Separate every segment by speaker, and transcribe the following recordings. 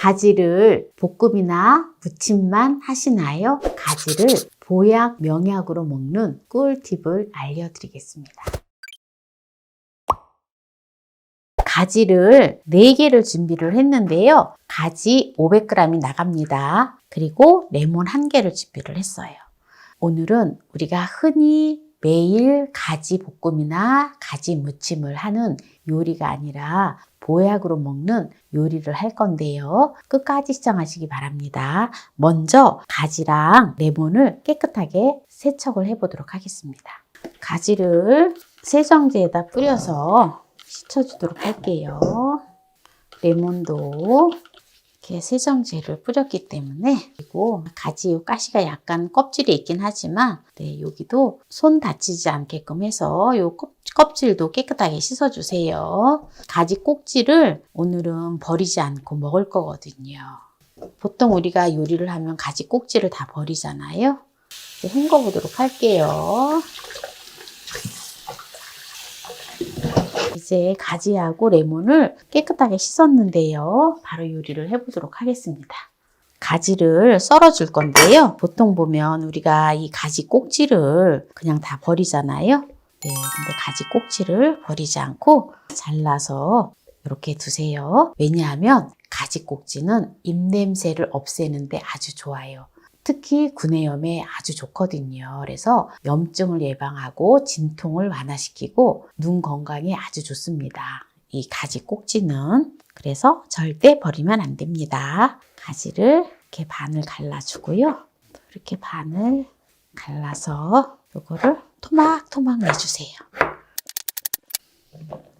Speaker 1: 가지를 볶음이나 무침만 하시나요? 가지를 보약, 명약으로 먹는 꿀팁을 알려드리겠습니다. 가지를 4개를 준비를 했는데요. 가지 500g이 나갑니다. 그리고 레몬 1개를 준비를 했어요. 오늘은 우리가 흔히 매일 가지 볶음이나 가지 무침을 하는 요리가 아니라 보약으로 먹는 요리를 할 건데요. 끝까지 시청하시기 바랍니다. 먼저 가지랑 레몬을 깨끗하게 세척을 해보도록 하겠습니다. 가지를 세정제에다 뿌려서 씻어주도록 할게요. 레몬도 이렇게 세정제를 뿌렸기 때문에 그리고 가지 요 가시가 약간 껍질이 있긴 하지만 네, 여기도 손 다치지 않게끔 해서 요 껍- 껍질도 깨끗하게 씻어주세요. 가지 꼭지를 오늘은 버리지 않고 먹을 거거든요. 보통 우리가 요리를 하면 가지 꼭지를 다 버리잖아요. 헹궈 보도록 할게요. 이제 가지하고 레몬을 깨끗하게 씻었는데요. 바로 요리를 해보도록 하겠습니다. 가지를 썰어 줄 건데요. 보통 보면 우리가 이 가지 꼭지를 그냥 다 버리잖아요. 네, 근데 가지 꼭지를 버리지 않고 잘라서 이렇게 두세요. 왜냐하면 가지 꼭지는 입냄새를 없애는데 아주 좋아요. 특히 구내염에 아주 좋거든요. 그래서 염증을 예방하고 진통을 완화시키고 눈 건강에 아주 좋습니다. 이 가지 꼭지는 그래서 절대 버리면 안 됩니다. 가지를 이렇게 반을 갈라주고요. 이렇게 반을 갈라서 이거를 토막토막 내주세요.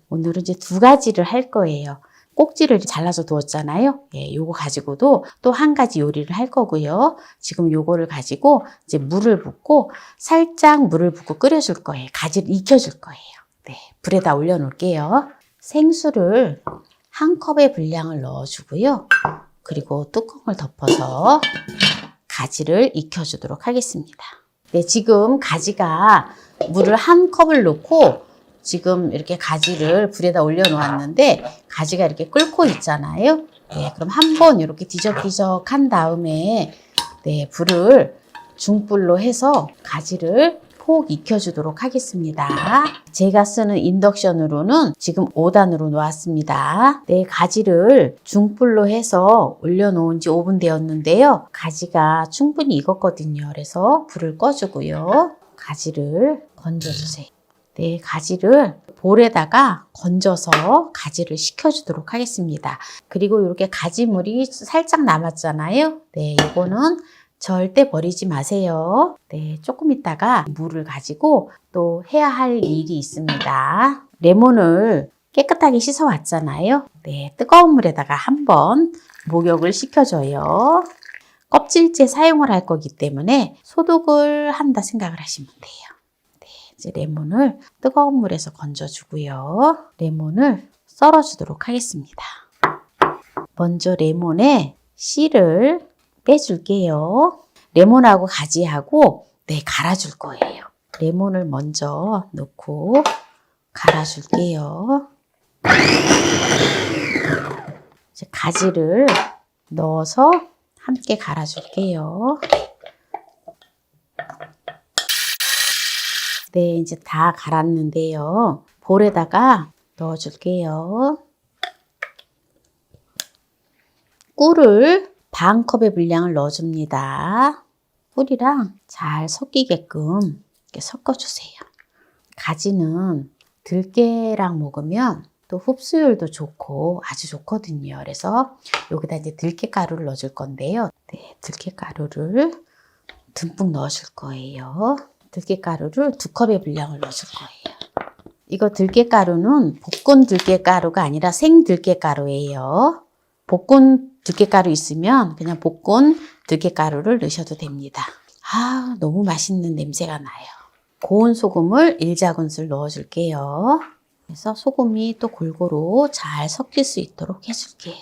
Speaker 1: 오늘은 이제 두 가지를 할 거예요. 꼭지를 잘라서 두었잖아요. 예, 요거 가지고도 또 한 가지 요리를 할 거고요. 지금 요거를 가지고 이제 물을 붓고 살짝 물을 붓고 끓여줄 거예요. 가지를 익혀줄 거예요. 네, 불에다 올려놓을게요. 생수를 한 컵의 분량을 넣어주고요. 그리고 뚜껑을 덮어서 가지를 익혀주도록 하겠습니다. 네, 지금 가지가 물을 한 컵을 넣고 지금 이렇게 가지를 불에다 올려놓았는데 가지가 이렇게 끓고 있잖아요. 네, 그럼 한 번 이렇게 뒤적뒤적 한 다음에 네, 불을 중불로 해서 가지를 폭 익혀주도록 하겠습니다. 제가 쓰는 인덕션으로는 지금 5단으로 놓았습니다. 네, 가지를 중불로 해서 올려놓은 지 5분 되었는데요. 가지가 충분히 익었거든요. 그래서 불을 꺼주고요. 가지를 건져주세요. 네, 가지를 볼에다가 건져서 가지를 식혀주도록 하겠습니다. 그리고 이렇게 가지물이 살짝 남았잖아요. 네, 이거는 절대 버리지 마세요. 네, 조금 있다가 물을 가지고 또 해야 할 일이 있습니다. 레몬을 깨끗하게 씻어 왔잖아요. 네, 뜨거운 물에다가 한번 목욕을 시켜줘요. 껍질째 사용을 할 거기 때문에 소독을 한다 생각을 하시면 돼요. 네, 이제 레몬을 뜨거운 물에서 건져주고요. 레몬을 썰어주도록 하겠습니다. 먼저 레몬에 씨를 빼줄게요. 레몬하고 가지하고 네 갈아줄 거예요. 레몬을 먼저 넣고 갈아줄게요. 이제 가지를 넣어서 함께 갈아줄게요. 네, 이제 다 갈았는데요. 볼에다가 넣어줄게요. 꿀을 반 컵의 분량을 넣어줍니다. 꿀이랑 잘 섞이게끔 이렇게 섞어주세요. 가지는 들깨랑 먹으면 또 흡수율도 좋고 아주 좋거든요. 그래서 여기다 이제 들깨가루를 넣어줄 건데요. 네, 들깨가루를 듬뿍 넣어줄 거예요. 들깨가루를 두 컵의 분량을 넣어줄 거예요. 이거 들깨가루는 볶은 들깨가루가 아니라 생 들깨가루예요. 볶은 들깨가루 있으면 그냥 볶은 들깨가루를 넣으셔도 됩니다. 아, 너무 맛있는 냄새가 나요. 고운 소금을 1작은술 넣어줄게요. 그래서 소금이 또 골고루 잘 섞일 수 있도록 해줄게요.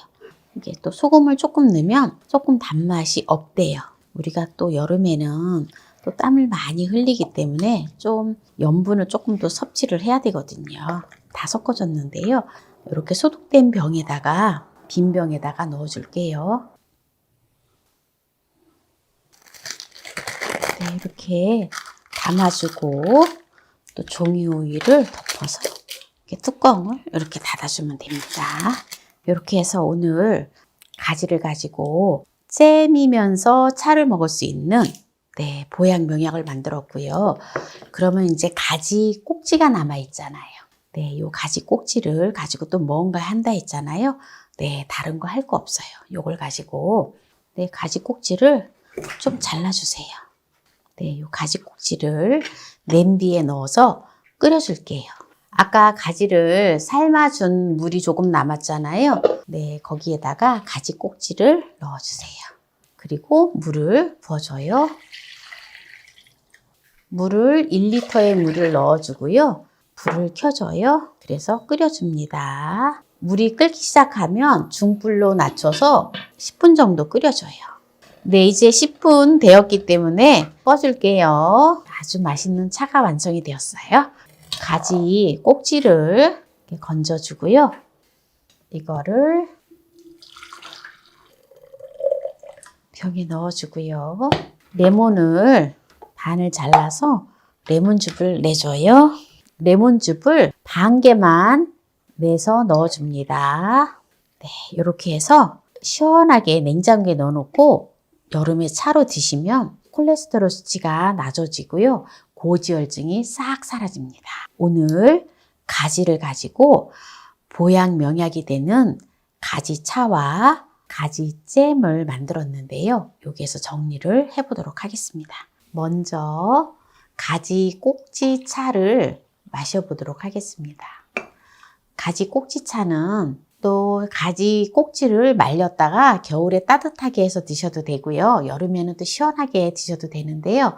Speaker 1: 이게 또 소금을 조금 넣으면 조금 단맛이 없대요. 우리가 또 여름에는 또 땀을 많이 흘리기 때문에 좀 염분을 조금 더 섭취를 해야 되거든요. 다 섞어줬는데요. 이렇게 소독된 병에다가 빈 병에다가 넣어줄게요. 네, 이렇게 담아주고 또 종이 오일을 덮어서 이렇게 뚜껑을 이렇게 닫아주면 됩니다. 이렇게 해서 오늘 가지를 가지고 잼이면서 차를 먹을 수 있는 네, 보약 명약을 만들었고요. 그러면 이제 가지 꼭지가 남아 있잖아요. 네, 요 가지 꼭지를 가지고 또 뭔가 한다 했잖아요. 네, 다른 거 할 거 없어요. 요걸 가지고 네, 가지 꼭지를 좀 잘라 주세요. 네, 요 가지 꼭지를 냄비에 넣어서 끓여 줄게요. 아까 가지를 삶아준 물이 조금 남았잖아요. 네, 거기에다가 가지 꼭지를 넣어주세요. 그리고 물을 부어줘요. 물을 1리터의 물을 넣어주고요. 불을 켜줘요. 그래서 끓여줍니다. 물이 끓기 시작하면 중불로 낮춰서 10분 정도 끓여줘요. 네, 이제 10분 되었기 때문에 꺼줄게요. 아주 맛있는 차가 완성이 되었어요. 가지 꼭지를 건져주고요. 이거를 병에 넣어주고요. 레몬을 반을 잘라서 레몬즙을 내줘요. 레몬즙을 반 개만 내서 넣어줍니다. 네, 이렇게 해서 시원하게 냉장고에 넣어놓고 여름에 차로 드시면 콜레스테롤 수치가 낮아지고요. 고지혈증이 싹 사라집니다. 오늘 가지를 가지고 보약 명약이 되는 가지차와 가지잼을 만들었는데요. 여기에서 정리를 해보도록 하겠습니다. 먼저 가지 꼭지 차를 마셔보도록 하겠습니다. 가지 꼭지 차는 또 가지 꼭지를 말렸다가 겨울에 따뜻하게 해서 드셔도 되고요. 여름에는 또 시원하게 드셔도 되는데요.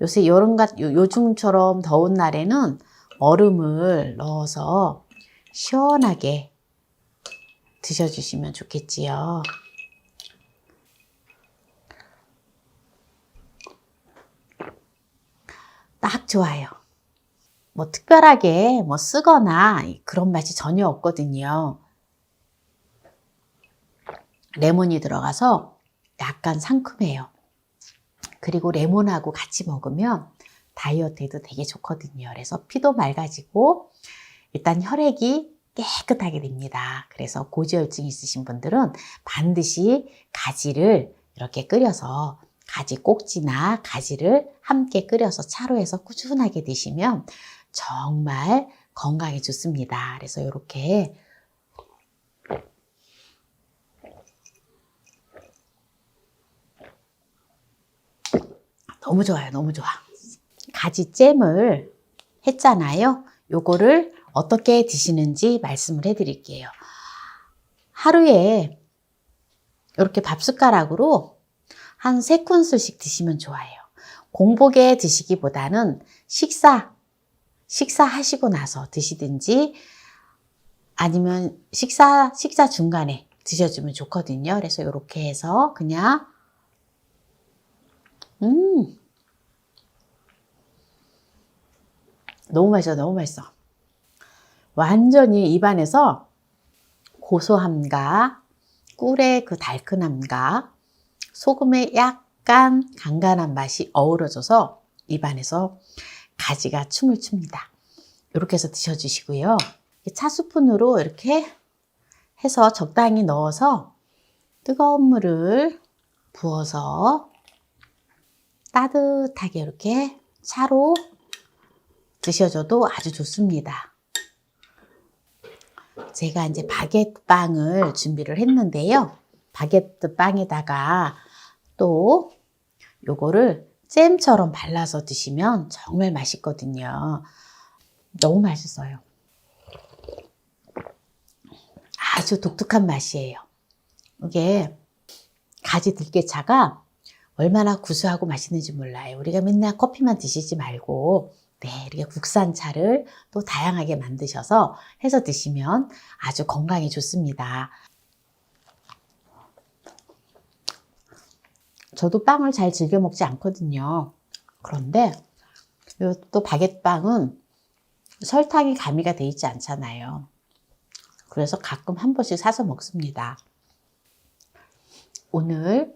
Speaker 1: 요새 여름 같 요즘처럼 더운 날에는 얼음을 넣어서 시원하게 드셔주시면 좋겠지요. 딱 좋아요. 뭐 특별하게 뭐 쓰거나 그런 맛이 전혀 없거든요. 레몬이 들어가서 약간 상큼해요. 그리고 레몬하고 같이 먹으면 다이어트에도 되게 좋거든요. 그래서 피도 맑아지고 일단 혈액이 깨끗하게 됩니다. 그래서 고지혈증 있으신 분들은 반드시 가지를 이렇게 끓여서 가지 꼭지나 가지를 함께 끓여서 차로 해서 꾸준하게 드시면 정말 건강에 좋습니다. 그래서 이렇게 너무 좋아요. 너무 좋아. 가지 잼을 했잖아요. 요거를 어떻게 드시는지 말씀을 해 드릴게요. 하루에 이렇게 밥 숟가락으로 한 세 큰술씩 드시면 좋아요. 공복에 드시기보다는 식사, 식사하시고 나서 드시든지 아니면 식사, 식사 중간에 드셔주면 좋거든요. 그래서 이렇게 해서 그냥, 음, 너무 맛있어, 너무 맛있어. 완전히 입안에서 고소함과 꿀의 그 달큰함과 소금의 약간 간간한 맛이 어우러져서 입안에서 가지가 춤을 춥니다. 이렇게 해서 드셔주시고요. 차 스푼으로 이렇게 해서 적당히 넣어서 뜨거운 물을 부어서 따뜻하게 이렇게 차로 드셔줘도 아주 좋습니다. 제가 이제 바게트 빵을 준비를 했는데요. 바게트 빵에다가 또 요거를 잼처럼 발라서 드시면 정말 맛있거든요. 너무 맛있어요. 아주 독특한 맛이에요. 이게 가지 들깨차가 얼마나 구수하고 맛있는지 몰라요. 우리가 맨날 커피만 드시지 말고 네, 이렇게 국산 차를 또 다양하게 만드셔서 해서 드시면 아주 건강에 좋습니다. 저도 빵을 잘 즐겨 먹지 않거든요. 그런데 또 바게트빵은 설탕이 가미가 돼 있지 않잖아요. 그래서 가끔 한 번씩 사서 먹습니다. 오늘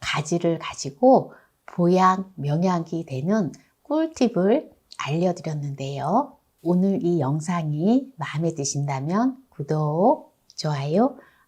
Speaker 1: 가지를 가지고 보양, 명약이 되는 꿀팁을 알려드렸는데요. 오늘 이 영상이 마음에 드신다면 구독, 좋아요,